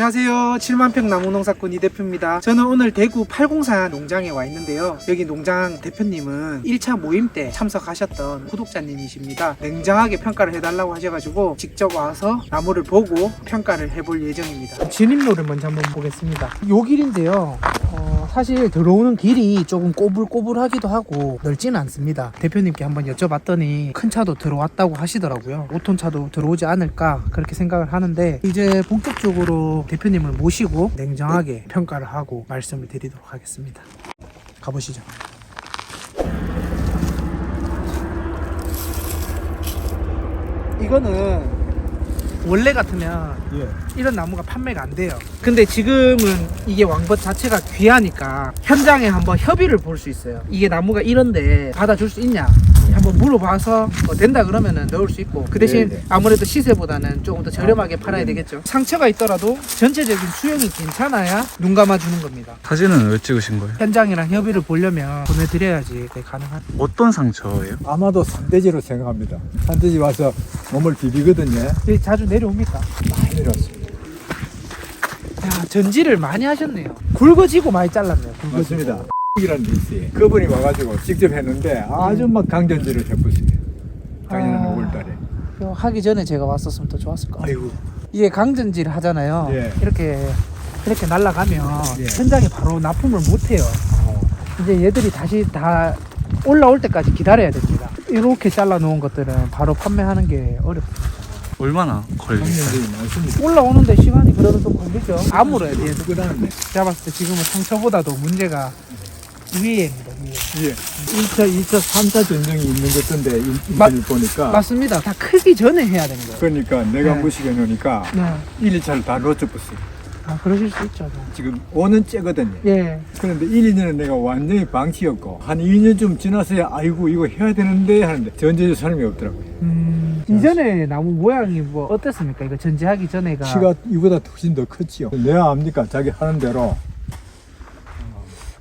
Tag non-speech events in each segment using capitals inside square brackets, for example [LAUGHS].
안녕하세요. 7만평 나무농사꾼 이 대표입니다. 저는 오늘 대구 804 농장에 와 있는데요. 여기 농장 대표님은 1차 모임 때 참석하셨던 구독자님이십니다. 냉정하게 평가를 해달라고 하셔가지고 직접 와서 나무를 보고 평가를 해볼 예정입니다. 진입로를 먼저 한번 보겠습니다. 요 길인데요. 어, 사실 들어오는 길이 조금 꼬불꼬불하기도 하고 넓지는 않습니다. 대표님께 한번 여쭤봤더니 큰 차도 들어왔다고 하시더라고요. 5톤 차도 들어오지 않을까 그렇게 생각을 하는데 이제 본격적으로 대표님을 모시고 냉정하게 평가를 하고 말씀을 드리도록 하겠습니다. 가보시죠. 이거는 원래 같으면 예. 이런 나무가 판매가 안 돼요. 근데 지금은 이게 왕벗 자체가 귀하니까 현장에 한번 협의를 볼 수 있어요. 이게 나무가 이런데 받아줄 수 있냐? 한번 물어봐서 뭐 된다 그러면은 넣을 수 있고 그 대신 네, 네. 아무래도 시세보다는 조금 더 저렴하게 아, 팔아야 네. 되겠죠. 상처가 있더라도 전체적인 수영이 괜찮아야 눈 감아주는 겁니다. 사진은 왜 찍으신 거예요? 현장이랑 협의를 보려면 보내드려야지 그게 가능한. 어떤 상처예요? 아마도 산돼지로 생각합니다. 산돼지 와서 몸을 비비거든요. 여기 자주 내려옵니까? 많이 내려왔습니다. 야 전지를 많이 하셨네요. 굵어지고 많이 잘랐네요. 굵어지고. 맞습니다. 이라는 데 있어요. 그분이 와가지고 직접 했는데 아주 막 강전지를 해보세요. 작년 아. 5월달에. 이거 하기 전에 제가 왔었으면 더 좋았을 것 같아요. 아이고. 이게 강전지를 하잖아요. 예. 이렇게 이렇게 날아가면 예. 현장에 바로 납품을 못 해요. 어. 이제 얘들이 다시 다 올라올 때까지 기다려야 됩니다. 이렇게 잘라 놓은 것들은 바로 판매하는 게 어렵죠. 얼마나 많습니다. 올라오는데 시간이 그래도 좀 걸리죠. 아무래도 얘들 그다음에 제가 봤을 때 지금은 상처보다도 문제가 위에입니다. 위에. 예. 1차, 2차, 3차 전쟁이 있는 것 같던데 인- 맞- 인터넷 보니까 맞습니다. 다 크기 전에 해야 되는 거예요. 그러니까 내가 네. 무식해 놓으니까 네. 1, 2차를 다 놓쳐버렸어요. 아 그러실 수 있죠. 뭐. 지금 5년 째거든요. 예. 그런데 1, 2년은 내가 완전히 방치였고 한 2년쯤 지나서야 아이고 이거 해야 되는데 하는데 전제주 사람이 없더라고요. 음, 이전에 나무 모양이 뭐 어땠습니까? 이거 전지하기 전에가 키가 이보다 훨씬 더 컸지요. 내가 압니까? 자기 하는 대로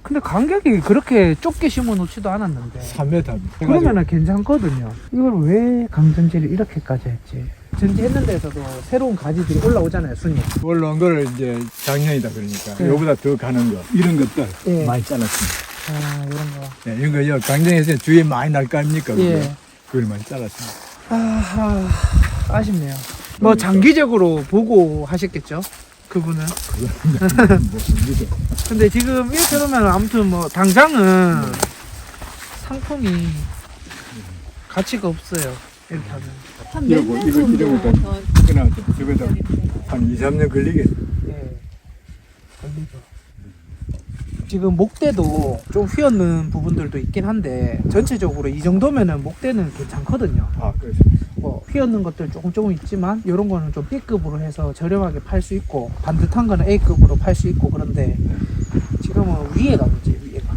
근데 간격이 그렇게 좁게 심어 놓지도 않았는데 3m. 그러면은 괜찮거든요. 이걸 왜 강전지를 이렇게까지 했지? 전지했는 데서도 새로운 가지들이 올라오잖아요, 순이. 올라온 거를 이제 작년이다 그러니까 네. 이거보다 더 가는 거 이런 것들 예. 많이 잘랐습니다. 아 이런 거. 네, 이런 거요 강정에서 주위에 많이 날 거 아닙니까? 그거? 예. 그걸 많이 잘랐습니다. 아 아쉽네요. 뭐 장기적으로 보고 하셨겠죠, 그분은. 근데 지금 이렇게 놓으면 아무튼 뭐 당장은 상품이 가치가 없어요. 이렇게 하면. 이러고 이거 이러고 더 그나 저거다 한 2, 3년 걸리겠네. 예. 걸리죠. 지금 목대도 좀 휘었는 부분들도 있긴 한데 전체적으로 이 정도면은 목대는 괜찮거든요. 아 그래서 뭐 휘었는 것들 조금 조금 있지만 이런 거는 좀 B급으로 해서 저렴하게 팔 수 있고 반듯한 거는 A급으로 팔 수 있고 그런데 지금은 위에가 문제 위에가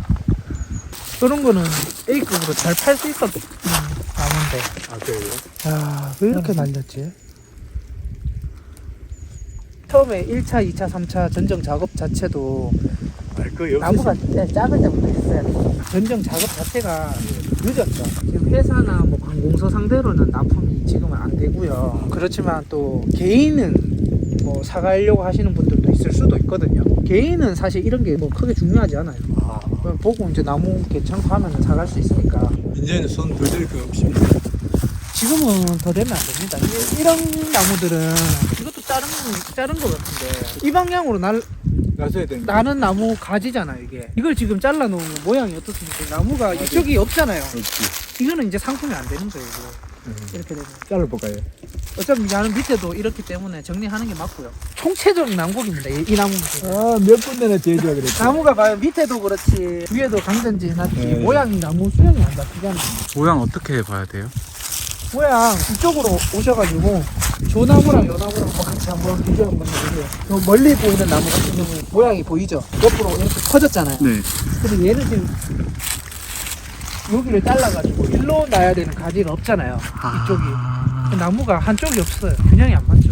그런 거는 A급으로 잘 팔 수 있었던 나무인데 아 그래요? 야, 왜 이렇게 날렸지? 처음에 1차, 2차, 3차 전정 작업 자체도 알거 없어. 나무가 네, 작을 때부터 했어야 돼. 전정 작업 자체가 늦었죠. 지금 회사나 뭐 관공서 상대로는 납품이 지금은 안 되고요. 그렇지만 또 개인은 뭐 사가려고 하시는 분들도 있을 수도 있거든요. 개인은 사실 이런 게 뭐 크게 중요하지 않아요. 아, 보고 이제 나무 괜찮고 하면 사갈 수 있으니까. 이제는 손 들릴 거 없습니다. 지금은 더 되면 안 됩니다. 이- 이런 나무들은 이것도 자른 자른 거 같은데 이 방향으로 날 놔줘야 되는 거 나는 나무 가지잖아요 이게. 이걸 지금 잘라 놓으면 모양이 어떻습니까? 나무가 이쪽이 없잖아요. 없지. 이거는 이제 상품이 안 되는 거예요. 이거. 음. 이렇게 되면 잘라볼까요? 어차피 나는 밑에도 이렇기 때문에 정리하는 게 맞고요. 총체적인 난국입니다. 이, 이 나무는. 아, 몇 군데나 제주가 그랬죠. 나무가 봐요. 밑에도 그렇지 위에도 강전지 해놨지 네. 모양이 나무 수영이 안 잡히잖아. 모양 어떻게 봐야 돼요? 모양 이쪽으로 오셔가지고 조 나무랑 요 나무랑 한번 같이 한번 비교 한번 해보세요. 요 멀리 보이는 나무 같은 경우는 모양이 보이죠? 옆으로 이렇게 커졌잖아요. 네. 근데 얘는 지금 여기를 잘라가지고 일로 놔야 되는 가지가 없잖아요. 이쪽이. 그 나무가 한쪽이 없어요. 균형이 안 맞죠.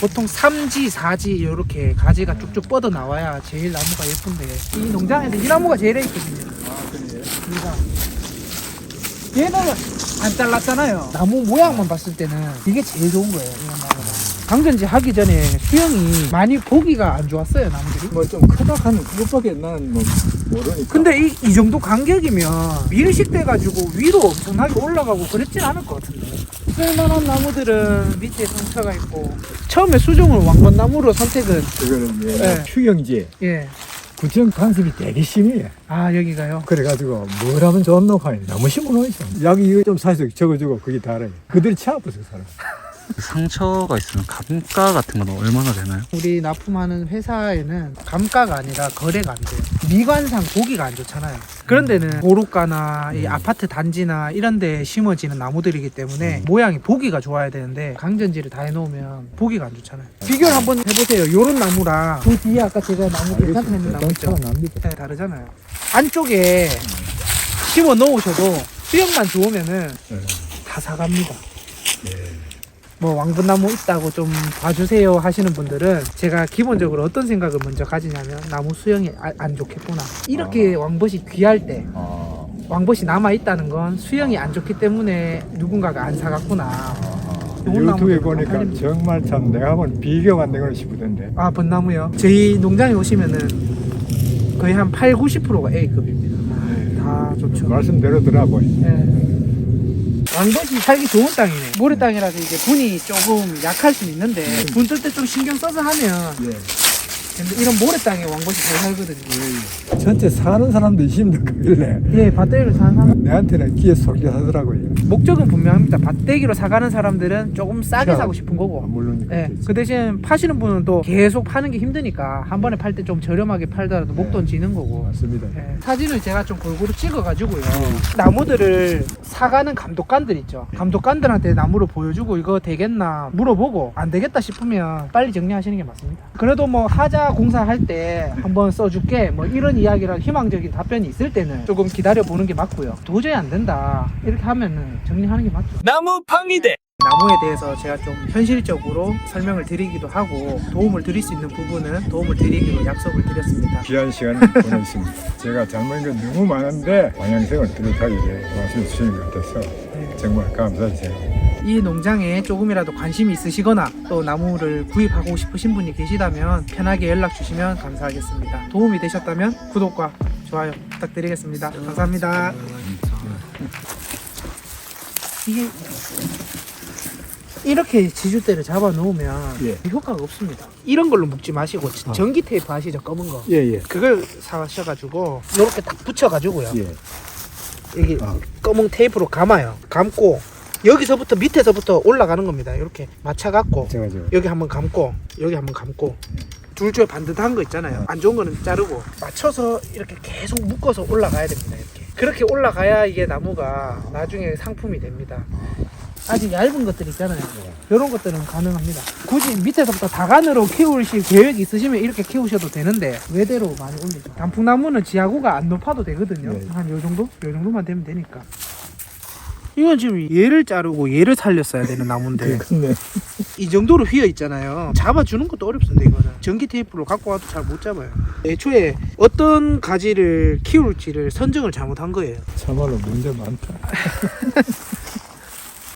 보통 3지, 4지 이렇게 가지가 쭉쭉 뻗어 나와야 제일 나무가 예쁜데 이 농장에서 이 나무가 제일 예쁘거든요. 아, 그래요? 얘는 안 잘랐잖아요. 나무 모양만 봤을 때는 이게 제일 좋은 거예요. 이런 나무가. 강전지 하기 전에 수영이 많이 보기가 안 좋았어요 나무들이. 뭐 좀 크다 하는 그것밖에 나는 뭐 모르니까. 근데 이, 이 정도 간격이면 밀식돼 가지고 위로 엄청나게 올라가고 그랬진 않을 것 같은데 쓸만한 나무들은 밑에 상처가 있고 처음에 수종을 왕건나무로 선택은 그거는 이제 네. 휴경지에 예. 구청 간섭이 되게 심해. 아 여기가요? 그래가지고 뭘 하면 좋노 하니 너무 심어놓으셔. 약이 이거 좀 사서 적어주고 그게 다래. 그들이 차 아파서 살아. 상처가 있으면 감가 같은 건 얼마나 되나요? 우리 납품하는 회사에는 감가가 아니라 거래가 안 돼요. 미관상 보기가 안 좋잖아요. 그런 데는 고로가나 이 아파트 단지나 이런 데 심어지는 나무들이기 때문에 모양이 보기가 좋아야 되는데 강전지를 다 해놓으면 보기가 안 좋잖아요. 비교를 한번 해보세요. 요런 나무랑 그 뒤에 아까 제가 나무 괜찮다 했는 나무 있죠? 네, 다르잖아요. 안쪽에 심어 놓으셔도 수영만 좋으면은 네. 다 사갑니다. 뭐 왕분나무 있다고 좀 봐주세요 하시는 분들은 제가 기본적으로 어떤 생각을 먼저 가지냐면 나무 수영이 아- 안 좋겠구나. 이렇게 왕벗이 귀할 때 아, 왕벗이 남아 있다는 건 수영이 안 좋기 때문에 누군가가 안 사갔구나. 좋은 유튜브에 나무들은 보니까 팔립니다. 정말 참 내가 한번 비교가 안 되고 싶던데. 아 벚나무요? 저희 농장에 오시면은 거의 한 8, 90%가 A급입니다. 다 좋죠. 말씀대로더라고요. 네. 왕벗이 살기 좋은 땅이네. 모래 땅이라서 이게 분이 조금 약할 수는 있는데 분 뜰 때 좀 신경 써서 하면 예. 근데 이런 모래 땅에 왕벗이 잘 살거든요. 전체 사는 사람도 힘들 거길래 예, 밭대기로 사는 사람 내한테는 귀에 속게 하더라고요. 목적은 분명합니다. 밭대기로 사가는 사람들은 조금 싸게 그럼. 사고 싶은 아, 거고. 물론 예, 그렇겠지. 그 대신 파시는 분은 또 계속 파는 게 힘드니까 한 번에 팔 때 좀 저렴하게 팔더라도 목돈 지는 거고. 맞습니다. 예, 사진을 제가 좀 골고루 찍어가지고요. 나무들을 사가는 감독관들 있죠. 감독관들한테 나무를 보여주고 이거 되겠나 물어보고 안 되겠다 싶으면 빨리 정리하시는 게 맞습니다. 그래도 뭐 하자 공사할 때 한번 써줄게 뭐 이런 이야기랑 희망적인 답변이 있을 때는 조금 기다려 보는 게 맞고요. 도저히 안 된다 이렇게 하면은 정리하는 게 맞죠. 나무 팡이대 나무에 대해서 제가 좀 현실적으로 설명을 드리기도 하고 도움을 드릴 수 있는 부분은 도움을 드리기로 약속을 드렸습니다. 귀한 시간 보냈습니다. [LAUGHS] 제가 잘못한 건 너무 많은데 방향성을 뚜렷하게 말씀 주시는 것 같아서 정말 감사드려요. 이 농장에 조금이라도 관심이 있으시거나 또 나무를 구입하고 싶으신 분이 계시다면 편하게 연락 주시면 감사하겠습니다. 도움이 되셨다면 구독과 좋아요 부탁드리겠습니다. 감사합니다. 이게 이렇게 지주대를 잡아 놓으면 예. 효과가 없습니다. 이런 걸로 묶지 마시고 전기 테이프 아시죠? 검은 거. 예, 예. 그걸 사셔가지고 이렇게 딱 붙여가지고요. 예. 여기 아. 검은 테이프로 감아요. 감고 여기서부터 밑에서부터 올라가는 겁니다. 이렇게 맞춰갖고 제가 여기 한번 감고 여기 한번 감고 둘 중에 반듯한 거 있잖아요. 안 좋은 거는 자르고 맞춰서 이렇게 계속 묶어서 올라가야 됩니다. 이렇게 그렇게 올라가야 이게 나무가 나중에 상품이 됩니다. 아직 얇은 것들 있잖아요. 이런 것들은 가능합니다. 굳이 밑에서부터 다간으로 키우실 계획이 있으시면 이렇게 키우셔도 되는데 외대로 많이 올리죠. 단풍나무는 지하구가 안 높아도 되거든요. 네. 한 요 정도? 요 정도만 되면 되니까. 이건 지금 얘를 자르고 얘를 살렸어야 되는 나무인데 근데 이 정도로 휘어 있잖아요. 잡아주는 것도 어렵습니다. 이거는 전기 테이프로 갖고 와도 잘 못 잡아요. 애초에 어떤 가지를 키울지를 선정을 잘못한 거예요. 참말로 문제 많다. [LAUGHS]